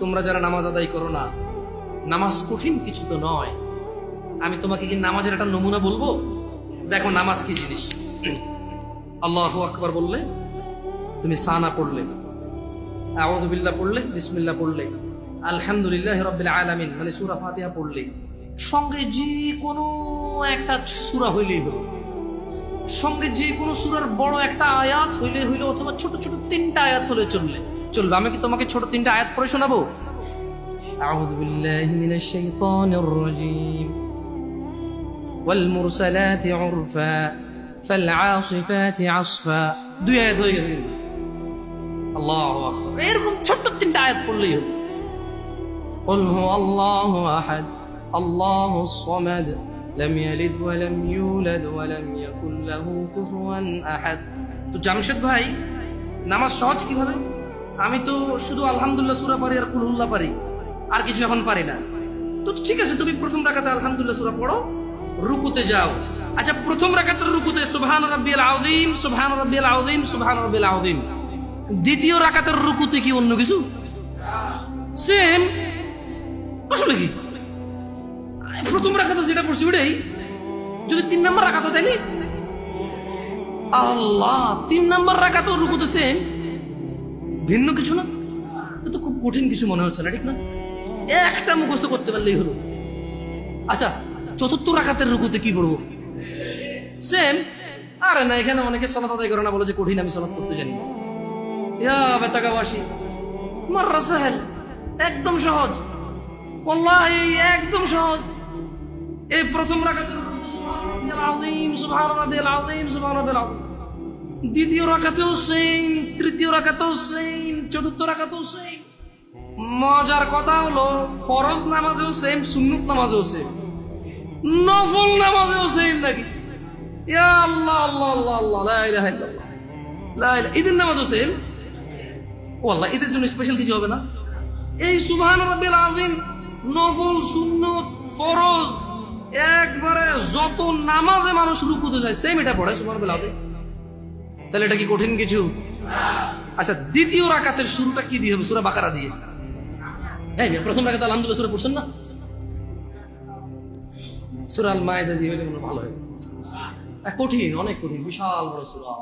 তোমরা যারা নামাজ আদায় করো না, নামাজ কঠিন কিছু তো নয়। আমি তোমাকে কি নামাজের একটা নমুনা বলব? দেখো নামাজ কি জিনিস। আল্লাহ আকবার বললে, তুমি সানা পড়লে আউযুবিল্লাহ পড়লে, বিসমিল্লাহ পড়লে, আলহামদুলিল্লাহ রাব্বিল আলামিন মানে সুরা ফাতিহা পড়লে, সঙ্গে যে কোনো একটা সুরা হইলেই হলো। সঙ্গে যে কোনো সূরার বড় একটা আয়াত হইলে হইলে অথবা ছোট ছোট তিনটা আয়াত হলে চললে চলবে আমি কি তোমাকে ছোট তিনটা আয়াত পড়ে শোনাবো أعوذ بالله من الشيطان الرجيم والمرسلات عرفا فالعاصفات عصفا দুই আয়াত হয়ে গেছে কিন্তু। আল্লাহু আকবার এরকম ছোট্ট তিনটা আয়াত পড়লেই হবে قل هو الله أحد الله الصمد لم يلد ولم يولد ولم يكن له كفوا أحد তো জামশেদ ভাই নামাজ সহজ কিভাবে আমি তো শুধু আলহামদুলিল্লাহ সূরা পারি আর কুলহুল্লাহ পারি আর কিছু এখন পারি না তো ঠিক আছে তুমি প্রথম রাকাতে আলহামদুলিল্লাহ সূরা পড়ো রুকুতে যাও আচ্ছা প্রথম রাকাতের রুকুতে সুবহান রাব্বিয়াল আযীম সুবহান রাব্বিয়াল আযীম সুবহান রাব্বিয়াল আযীম দ্বিতীয় রাকাতের রুকুতে কি অন্য কিছু সেম আসলে কি প্রথম রাখাতে যেটা পড়ছি ওটাই, যদি তিন নাম্বার রাখাতো তাইলে? আল্লাহ, তিন নাম্বার রাখাতো রুকুতে সেম ভিন্ন কিছু না? তো খুব কঠিন কিছু মনে হচ্ছে না, ঠিক না? একটা মুখস্থ করতে পারলেই হলো। আচ্ছা চতুর্থ রাখাতের রুকুতে কি করব? সেম আরে না, এখানে অনেকে সলাত আদায় করে না, বলে যে কঠিন, আমি সলাত করতে জানি ইয়া বেতাগাবাসী, মাররা সাহেল, একদম সহজ। ওয়াল্লাহি, একদম সহজ। এই প্রথম দ্বিতীয় রাকাতেও সেম তৃতীয় রাকাতেও সেম চতুর্থ রাকাতেও সেম মজার কথা হলো, ফরজ নামাজেও সেম সুন্নত নামাজেও সেম নফল নামাজেও সেম নাকি? আল্লাহ ঈদের নামাজও সেম জন্য স্পেশাল কিছু হবে না। এই সুবহান ফরজ একবারে যত নামাজে মানুষ রুকুতে যায় সেম এটা পড়ে সুমার বেলাতে তাহলে এটা কি কঠিন কিছু? আচ্ছা দ্বিতীয় রাকাতের শুরুটা কি দিয়ে হবে? সুরা বাকারা দিয়ে। হ্যাঁ প্রথম আলহামদুলিল্লাহ সূরা পড়ছেন না? সুরাল মায়েদা দিয়ে হলে ভালো হয়। কঠিন, অনেক কঠিন, বিশাল বড় সূরা।